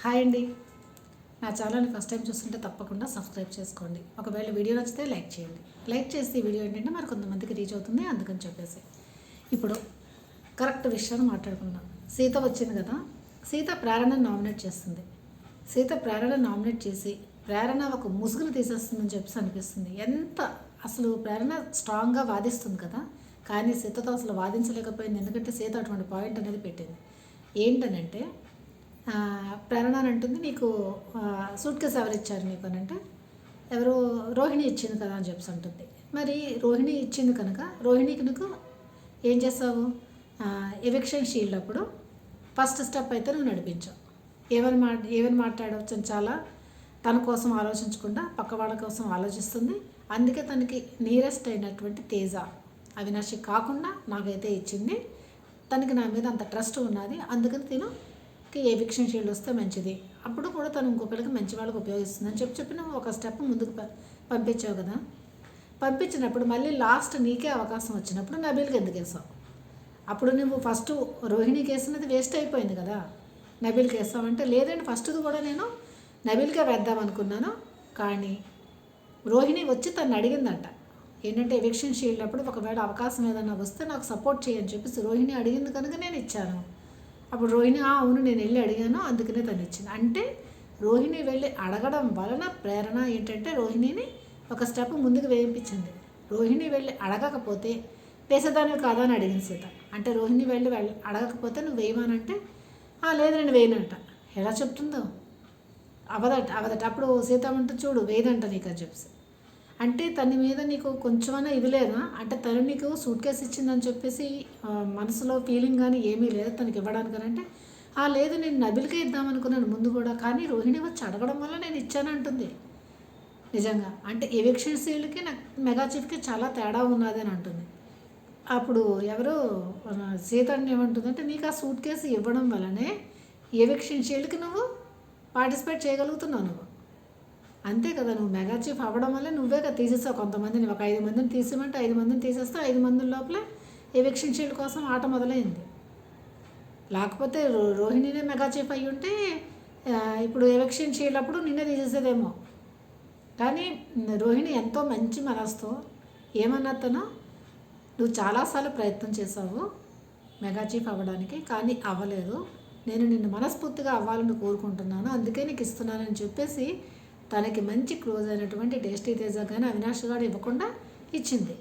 Hi అండి. నా ఛానల్ని ఫస్ట్ టైం చూస్తుంటే తప్పకుండా సబ్స్క్రైబ్ చేసుకోండి. ఒకవేళ వీడియో నచ్చితే లైక్ చేయండి. లైక్ చేసి వీడియో ఏంటంటే మరి కొంతమందికి రీచ్ అవుతుంది అందుకని చెప్పేసి. ఇప్పుడు కరెక్ట్ విషయాన్ని మాట్లాడుకుందాం. సీత వచ్చింది కదా. సీత ప్రేరణ నామినేట్ చేస్తుంది. సీత ప్రేరణ నామినేట్ చేసి ప్రేరణ ఒక ముసుగును తీసేస్తుందని చెప్పేసి అనిపిస్తుంది. ఎంత అసలు ప్రేరణ స్ట్రాంగ్గా వాదిస్తుంది కదా. కానీ సీతతో అసలు వాదించలేకపోయింది. ఎందుకంటే సీత అటువంటి పాయింట్ అనేది పెట్టింది. ఏంటనంటే ప్రేరణ అని అంటుంది నీకు సూట్ కేసు ఎవరు ఇచ్చారు నీకు అని అంటే ఎవరు రోహిణి ఇచ్చింది కదా అని చెప్పి ఉంటుంది మరి రోహిణి ఇచ్చింది కనుక రోహిణికి నీకు ఏం చేస్తావు? ఎవిక్షన్ షీల్డ్ అప్పుడు ఫస్ట్ స్టెప్ అయితే నువ్వు నడిపించావు ఏమని మా ఏమని మాట్లాడవచ్చు అని చాలా తన కోసం ఆలోచించకుండా పక్క వాళ్ళ కోసం ఆలోచిస్తుంది. అందుకే తనకి నీరెస్ట్ అయినటువంటి తేజ అవినాశి కాకుండా నాకైతే ఇచ్చింది. తనకి నా మీద అంత ట్రస్ట్ ఉన్నది. అందుకని తిను ఎవిక్షన్ షీల్డ్ వస్తే మంచిది. అప్పుడు కూడా తను ఇంకొకరికి మంచి వాళ్ళకి ఉపయోగిస్తుంది అని చెప్పి చెప్పి నువ్వు ఒక స్టెప్ ముందుకు ప- పంపించావు కదా. పంపించినప్పుడు మళ్ళీ లాస్ట్ నీకే అవకాశం వచ్చినప్పుడు నబీల్కి ఎందుకు వేసావు? అప్పుడు నువ్వు ఫస్ట్ రోహిణికి వేసినది వేస్ట్ అయిపోయింది కదా. నబీల్కి వేస్తామంటే లేదండి ఫస్ట్ది కూడా నేను నబీల్కే వేద్దాం అనుకున్నాను. కానీ రోహిణి వచ్చి తను అడిగిందంట ఏంటంటే ఎవిక్షన్ షీల్డ్ అప్పుడు ఒకవేళ అవకాశం ఏదైనా వస్తే నాకు సపోర్ట్ చేయని చెప్పేసి రోహిణి అడిగింది కనుక నేను ఇచ్చాను. అప్పుడు రోహిణి "ఆ, అవును నేను వెళ్ళి అడిగాను అందుకనే తను ఇచ్చింది. అంటే రోహిణి వెళ్ళి అడగడం వలన ప్రేరణ ఏంటంటే రోహిణిని ఒక స్టెప్ ముందుకు వేయించింది రోహిణి వెళ్ళి అడగకపోతే వేసేదాన్ని కాదా అని అడిగింది సీత. అంటే రోహిణి వెళ్ళి వెళ్ళి అడగకపోతే నువ్వు వేయమానంటే "ఆ, లేదు నేను వేయనంట. ఎలా చెప్తుందో? అవదట అవదట. అప్పుడు సీత అంటూ చూడు వేదంట నీకు అని చెప్పేసి. అంటే తన మీద నీకు కొంచెమైనా ఇది లేదా? అంటే తను నీకు సూట్ కేసు ఇచ్చిందని చెప్పేసి మనసులో ఫీలింగ్ కానీ ఏమీ లేదు తనకి ఇవ్వడానికి అంటే ఆ లేదు నేను నబిల్కే ఇద్దామనుకున్నాను ముందు కూడా కానీ రోహిణి వచ్చి అడగడం వల్ల నేను ఇచ్చానంటుంది నిజంగా. అంటే ఎవిక్షన్ సీల్కి నాకు మెగా చీఫ్కి చాలా తేడా ఉన్నది అని అంటుంది. అప్పుడు ఎవరు సీతాన్ని ఏమంటుంది అంటే ఏమంటుందంటే నీకు ఆ సూట్ కేసు ఇవ్వడం వల్లనే ఎవిక్షన్ షీల్డ్కి నువ్వు పార్టిసిపేట్ చేయగలుగుతున్నావు నువ్వు. అంతే కదా నువ్వు మెగా చీఫ్ అవ్వడం వల్ల నువ్వే కదా తీసేస్తావు కొంతమందిని. ఒక ఐదు మందిని తీసేమంటే ఐదు మందిని తీసేస్తే ఐదు మంది లోపల ఎవిక్షన్ షీల్డ్ కోసం ఆట మొదలైంది. లేకపోతే రో- రోహిణినే మెగా చీఫ్ అయ్యి ఉంటే ఇప్పుడు ఎవిక్షన్ షీల్డ్ అప్పుడు నిన్నే తీసేసేదేమో. కానీ రోహిణి ఎంతో మంచి మనస్తో ఏమన్నా తను నువ్వు చాలాసార్లు ప్రయత్నం చేసావు మెగా చీఫ్ అవ్వడానికి కానీ అవ్వలేదు. నేను నిన్ను మనస్ఫూర్తిగా అవ్వాలని కోరుకుంటున్నాను. అందుకే నీకు ఇస్తున్నానని చెప్పేసి తనకి మంచి క్లోజ్ అయినటువంటి టేస్టీ తేజ కానీ అవినాష్ గారు ఇవ్వకుండా ఇచ్చింది.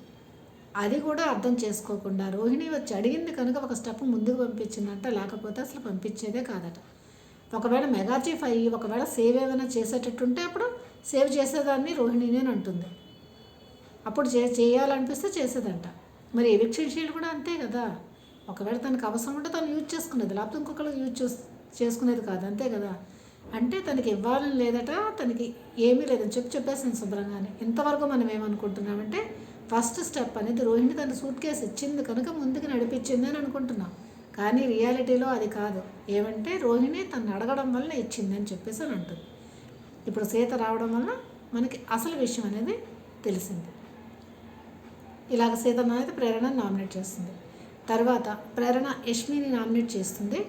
అది కూడా అర్థం చేసుకోకుండా రోహిణి వచ్చి అడిగింది కనుక ఒక స్టెప్ ముందుకు పంపించిందంట లేకపోతే అసలు పంపించేదే కాదట. ఒకవేళ మెగా చీఫ్ అయ్యి ఒకవేళ సేవ్ ఏమైనా చేసేటట్టుంటే అప్పుడు సేవ్ చేసేదాన్ని రోహిణినే అని అంటుంది. అప్పుడు చే చేయాలనిపిస్తే చేసేదంట. మరి ఎవిక్షన్ షీల్డ్ కూడా అంతే కదా. ఒకవేళ తనకు అవసరం ఉంటే తను యూజ్ చేసుకునేది లేకపోతే ఇంకొకరు యూజ్ చేస్ చేసుకునేది కాదు అంతే కదా. అంటే తనకి ఇవ్వాలని లేదట తనకి ఏమీ లేదని చెప్పి చెప్పేసాను శుభ్రంగానే. ఇంతవరకు మనం ఏమనుకుంటున్నామంటే ఫస్ట్ స్టెప్ అనేది రోహిణి తన సూట్ కేసు ఇచ్చింది కనుక ముందుకు నడిపించింది అని అనుకుంటున్నాం. కానీ రియాలిటీలో అది కాదు. ఏమంటే రోహిణి తను అడగడం వల్ల ఇచ్చింది అని చెప్పేసి అని అంటుంది. ఇప్పుడు సీత రావడం వల్ల మనకి అసలు విషయం అనేది తెలిసింది. ఇలాగ సీత అనేది ప్రేరణ నామినేట్ చేస్తుంది. తర్వాత ప్రేరణ యష్మిని నామినేట్ చేస్తుంది.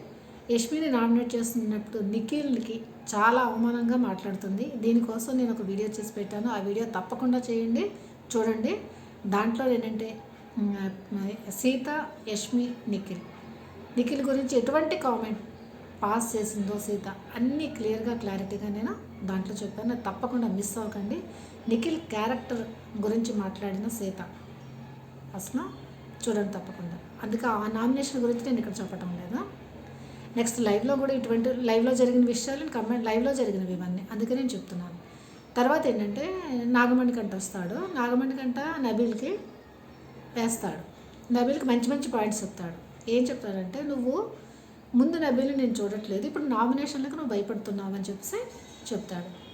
యష్మిని నామినేట్ చేస్తున్నప్పుడు నిఖిల్కి చాలా అవమానంగా మాట్లాడుతుంది. దీనికోసం నేను ఒక వీడియో చేసి పెట్టాను. ఆ వీడియో తప్పకుండా చేయండి చూడండి. దాంట్లో ఏంటంటే సీత యష్మి నిఖిల్. నిఖిల్ గురించి ఎటువంటి కామెంట్ పాస్ చేసిందో సీత అన్నీ క్లియర్గా క్లారిటీగా నేను దాంట్లో చెప్పాను. తప్పకుండా మిస్ అవ్వకండి. నిఖిల్ క్యారెక్టర్ గురించి మాట్లాడిన సీత. అసలు చూడండి తప్పకుండా. అందుకే ఆ నామినేషన్ గురించి నేను ఇక్కడ చెప్పటం లేదా. నెక్స్ట్ లైవ్లో కూడా ఇటువంటి లైవ్లో జరిగిన విషయాలు కమెంట్ లైవ్లో జరిగినవి ఇవన్నీ. అందుకే నేను చెప్తున్నాను. తర్వాత ఏంటంటే నాగమణి కంట వస్తాడు. నాగమణి కంట నబీల్కి వేస్తాడు. నబీల్కి మంచి మంచి పాయింట్స్ చెప్తాడు. ఏం చెప్తాడంటే నువ్వు ముందు నబీల్ని నేను చూడట్లేదు. ఇప్పుడు నామినేషన్లకు నువ్వు భయపడుతున్నావు అని చెప్పేసి చెప్తాడు.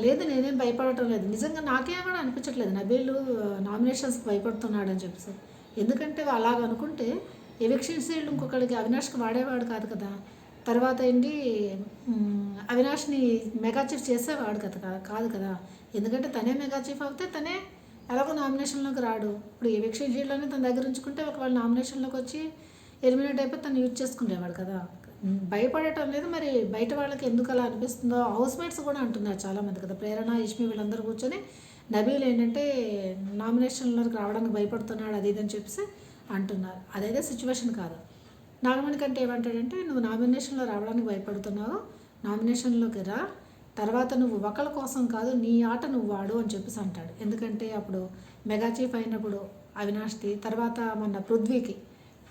లేదు నేనేం భయపడటం లేదు. నిజంగా నాకే కూడా అనిపించట్లేదు నబీలు నామినేషన్స్కి భయపడుతున్నాడు అని చెప్పేసి. ఎందుకంటే అలాగ అనుకుంటే ఎవిక్షన్ సీల్డ్ ఇంకొకళ్ళకి అవినాష్కి వాడేవాడు కాదు కదా. తర్వాత ఏంటి అవినాష్ని మెగా చీఫ్ చేసేవాడు కదా కాదు కదా. ఎందుకంటే తనే మెగా చీఫ్ అవుతే తనే ఎలాగో నామినేషన్లోకి రాడు. ఇప్పుడు ఎవిక్షన్ షీల్డ్లోనే తన దగ్గర ఉంచుకుంటే ఒకవేళ నామినేషన్లోకి వచ్చి ఎలిమినేట్ అయిపోయి తను యూజ్ చేసుకునేవాడు కదా. భయపడటం లేదు మరి బయట వాళ్ళకి ఎందుకు అలా అనిపిస్తుందో హౌస్ మేట్స్ కూడా అంటున్నారు చాలామంది కదా. ప్రేరణ ఇష్మి వీళ్ళందరూ కూర్చొని నబీలు ఏంటంటే నామినేషన్లోకి రావడానికి భయపడుతున్నాడు అది ఇది అని చెప్పేసి అంటున్నారు. అదైతే సిచ్యువేషన్ కాదు. నాగమణి కంటే ఏమంటాడంటే నువ్వు నామినేషన్లో రావడానికి భయపడుతున్నావు. నామినేషన్లోకి రా. తర్వాత నువ్వు ఒకళ్ళ కోసం కాదు నీ ఆట నువ్వు వాడు అని చెప్పేసి అంటాడు. ఎందుకంటే అప్పుడు మెగా చీఫ్ అయినప్పుడు అవినాష్ది తర్వాత మన పృథ్వీకి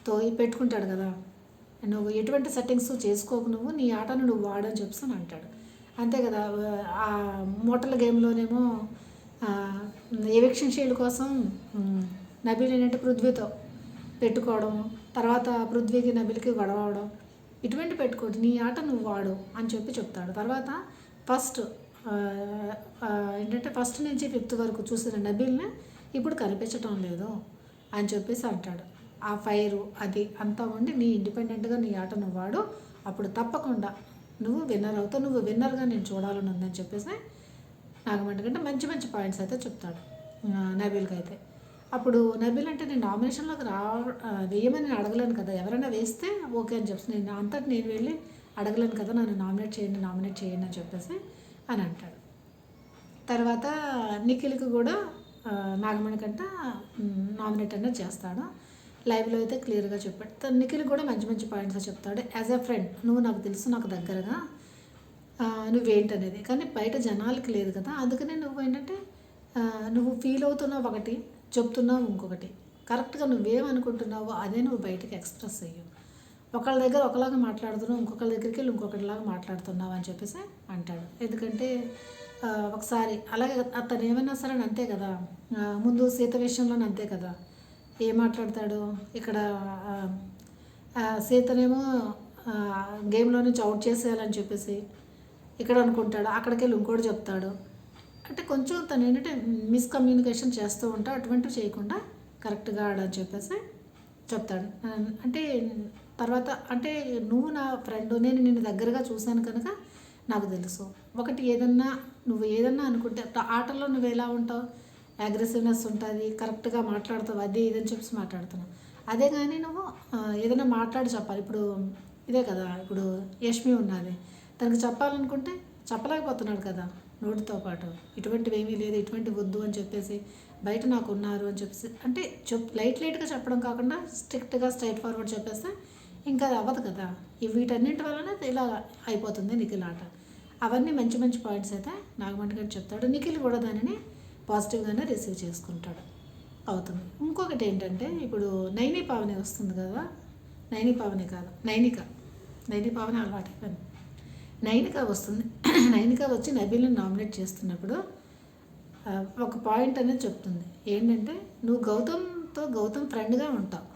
తో పెట్టుకుంటాడు కదా. నువ్వు ఎటువంటి సెట్టింగ్స్ చేసుకోకు నువ్వు నీ ఆటను నువ్వు వాడని చెప్పేసి అంటాడు. అంతే కదా ఆ మూటల గేమ్లోనేమో ఎవిక్షన్ షీల్డ్ కోసం ఉమ్, నబీల్ ఏంటంటే పృథ్వీతో పెట్టుకోవడం తర్వాత పృథ్వీకి నబిల్కి గొడవడం ఇటువంటి పెట్టుకోడు నీ ఆట నువ్వు వాడు అని చెప్పి చెప్తాడు. తర్వాత ఫస్ట్ ఏంటంటే ఫస్ట్ నుంచి ఫిఫ్త్ వరకు చూసిన నబిల్ని ఇప్పుడు కనిపించటం లేదు అని చెప్పేసి అంటాడు. ఆ ఫైరు అది అంతా ఉండి నీ ఇండిపెండెంట్గా నీ ఆట నువ్వు వాడు అప్పుడు తప్పకుండా నువ్వు విన్నర్ అవుతావు నువ్వు విన్నర్గా నేను చూడాలని ఉందని చెప్పేసి నాకు కంటే మంచి మంచి పాయింట్స్ అయితే చెప్తాడు నబీల్కి అయితే అప్పుడు నబీల్ అంటే నేను నామినేషన్లోకి రా వేయమని నేను అడగలేను కదా. ఎవరైనా వేస్తే ఓకే అని చెప్పి నేను అంతటి నేను వెళ్ళి అడగలేను కదా నన్ను నామినేట్ చేయండి నామినేట్ చేయండి అని చెప్పేసి అని అంటాడు. తర్వాత నిఖిల్కి కూడా నాగమణి కంట నామినేట్ అనేది చేస్తాడు. లైవ్లో అయితే క్లియర్గా చెప్పాడు. తను నిఖిల్ కూడా మంచి మంచి పాయింట్స్ చెప్తాడు. యాజ్ ఎ ఫ్రెండ్ నువ్వు నాకు తెలుసు నాకు దగ్గరగా నువ్వేంటనేది. కానీ బయట జనాలకి లేదు కదా. అందుకనే నువ్వు ఏంటంటే నువ్వు ఫీల్ అవుతున్నావు ఒకటి చెప్తున్నావు ఇంకొకటి. కరెక్ట్గా నువ్వేమనుకుంటున్నావో అదే నువ్వు బయటకు ఎక్స్ప్రెస్ అయ్యు ఒకళ్ళ దగ్గర ఒకలాగా మాట్లాడుతున్నావు ఇంకొకళ్ళ దగ్గరికి వెళ్ళి ఇంకొకటిలాగా మాట్లాడుతున్నావు అని చెప్పేసి అంటాడు. ఎందుకంటే ఒకసారి అలాగే అతను ఏమైనా సరే అంతే కదా. ముందు సీత విషయంలోనే అంతే కదా. ఏం మాట్లాడతాడు? ఇక్కడ సీతనేమో గేమ్లో నుంచి అవుట్ చేసేయాలని చెప్పేసి ఇక్కడ అనుకుంటాడు. అక్కడికి వెళ్ళి ఇంకోటి చెప్తాడు. అంటే కొంచెం తను ఏంటంటే మిస్కమ్యూనికేషన్ చేస్తూ ఉంటా అటువంటివి చేయకుండా కరెక్ట్గా ఆడని చెప్పేసి చెప్తాడు. అంటే తర్వాత అంటే నువ్వు నా ఫ్రెండ్ నేను నిన్ను దగ్గరగా చూశాను కనుక నాకు తెలుసు. ఒకటి ఏదన్నా నువ్వు ఏదన్నా అనుకుంటే ఆటల్లో నువ్వు ఎలా ఉంటావు? అగ్రెసివ్నెస్ ఉంటుంది కరెక్ట్గా మాట్లాడతావు అది ఇది అని చెప్పేసి మాట్లాడుతున్నావు. అదే కానీ నువ్వు ఏదైనా మాట్లాడి చెప్పాలి. ఇప్పుడు ఇదే కదా ఇప్పుడు యష్మి ఉన్నది. తనకు చెప్పాలనుకుంటే చెప్పలేకపోతున్నాడు కదా. నోటితో పాటు ఇటువంటివి ఏమీ లేదు ఇటువంటి వద్దు అని చెప్పేసి బయట నాకు ఉన్నారు అని చెప్పేసి అంటే చెప్ లైట్ లైట్గా చెప్పడం కాకుండా స్ట్రిక్ట్గా స్ట్రైట్ ఫార్వర్డ్ చెప్పేస్తే ఇంకా అది అవ్వదు కదా. ఈ వీటన్నింటి వలన ఇలా అయిపోతుంది నిఖిల్ ఆట. అవన్నీ మంచి మంచి పాయింట్స్ అయితే నాగమంటి గారు చెప్తాడు. నిఖిల్ కూడా దానిని పాజిటివ్గానే రిసీవ్ చేసుకుంటాడు. అవుతుంది. ఇంకొకటి ఏంటంటే ఇప్పుడు నైని పావని వస్తుంది కదా. నైని పావని కాదు నైనిక. నైని పావని అలవాటు అయిపోయింది నైనిక వస్తుంది. నైన్గా వచ్చి నబీల్ని నామినేట్ చేస్తున్నప్పుడు ఒక పాయింట్ అనేది చెప్తుంది. ఏంటంటే నువ్వు గౌతమ్తో గౌతమ్ ఫ్రెండ్గా ఉంటావు.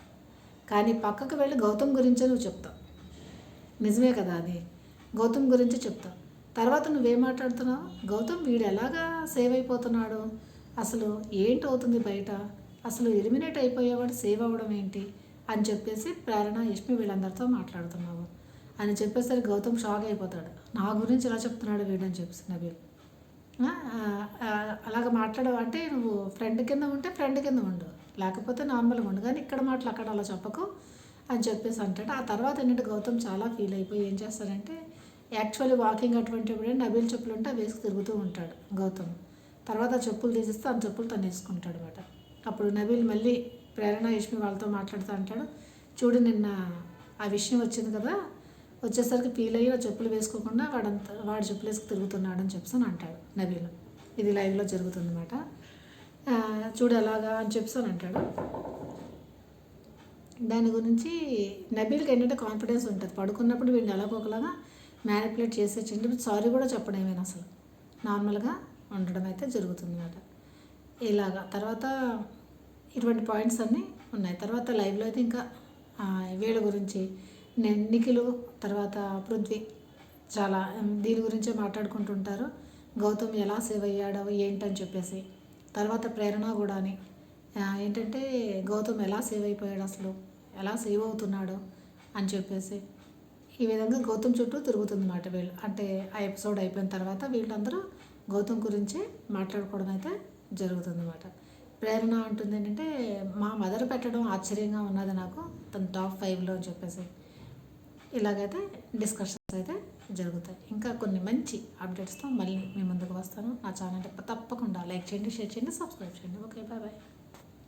కానీ పక్కకు వెళ్ళి గౌతమ్ గురించే నువ్వు చెప్తావు. నిజమే కదా అది. గౌతమ్ గురించి చెప్తావు. తర్వాత నువ్వేం మాట్లాడుతున్నావు? గౌతమ్ వీడు ఎలాగా సేవ్ అయిపోతున్నాడు? అసలు ఏంటి అవుతుంది బయట? అసలు ఎలిమినేట్ అయిపోయేవాడు సేవ్ అవ్వడం ఏంటి? అని చెప్పేసి ప్రేరణ యష్మి వీళ్ళందరితో మాట్లాడుతున్నావు. అని చెప్పేసరికి గౌతమ్ షాక్ అయిపోతాడు. నా గురించి ఇలా చెప్తున్నాడు వీడని చెప్పేసి నబీల్. అలాగ మాట్లాడవు. అంటే నువ్వు ఫ్రెండ్ కింద ఉంటే ఫ్రెండ్ కింద ఉండు. లేకపోతే నార్మల్గా ఉండు. కానీ ఇక్కడ మాటలు అక్కడ అలా చెప్పకు అని చెప్పేసి అంటాడు. ఆ తర్వాత ఏంటంటే గౌతమ్ చాలా ఫీల్ అయిపోయి ఏం చేస్తాడంటే యాక్చువల్లీ వాకింగ్ అటువంటిప్పుడు నబీల్ చెప్పులు ఉంటే వేసుకు తిరుగుతూ ఉంటాడు గౌతమ్. తర్వాత చెప్పులు తీసిస్తే ఆ చెప్పులు తను వేసుకుంటాడు అనమాట అప్పుడు నబీల్ మళ్ళీ ప్రేరణ యష్మి వాళ్ళతో మాట్లాడుతూ అంటాడు. చూడు నిన్న ఆ విషయం వచ్చింది కదా వచ్చేసరికి ఫీల్ అయ్యి చెప్పులు వేసుకోకుండా వాడంత వాడు చెప్పులు వేసుకు తిరుగుతున్నాడు అని చెప్పేసి అని అంటాడు నబీలు ఇది లైవ్లో జరుగుతుందన్నమాట. చూడు ఎలాగా అని చెప్పేసి అంటాడు. దాని గురించి నబీల్కి ఏంటంటే కాన్ఫిడెన్స్ ఉంటుంది. పడుకున్నప్పుడు వీడిని ఎలాగోకలాగా మ్యానిపులేట్ చేసేటండి సారీ కూడా చెప్పడం ఏమైనా అసలు. నార్మల్గా ఉండడం అయితే జరుగుతుందన్నమాట. ఇలాగా. తర్వాత ఇటువంటి పాయింట్స్ అన్నీ ఉన్నాయి. తర్వాత లైవ్లో అయితే ఇంకా వీళ్ళ గురించి నిఖిలు తర్వాత పృథ్వీ చాలా దీని గురించే మాట్లాడుకుంటుంటారు. గౌతమ్ ఎలా సేవ్ అయ్యాడో ఏంటని చెప్పేసి. తర్వాత ప్రేరణ కూడా అని ఏంటంటే గౌతమ్ ఎలా సేవ్ అయిపోయాడు అసలు? ఎలా సేవ్ అవుతున్నాడు? అని చెప్పేసి. ఈ విధంగా గౌతమ్ చుట్టూ తిరుగుతుందన్నమాట వీళ్ళు. అంటే ఆ ఎపిసోడ్ అయిపోయిన తర్వాత వీళ్ళందరూ గౌతమ్ గురించి మాట్లాడుకోవడం అయితే జరుగుతుందన్నమాట. ప్రేరణ అంటుంది ఏంటంటే మా మదర్ పెట్టడం ఆశ్చర్యంగా ఉన్నది నాకు. తన టాప్ ఫైవ్లో అని చెప్పేసి. ఇలాగైతే డిస్కషన్స్ అయితే జరుగుతాయి. ఇంకా కొన్ని మంచి అప్డేట్స్తో మళ్ళీ మీ ముందుకు వస్తాను. నా ఛానల్ తప్పకుండా లైక్ చేయండి షేర్ చేయండి సబ్స్క్రైబ్ చేయండి. Okay bye bye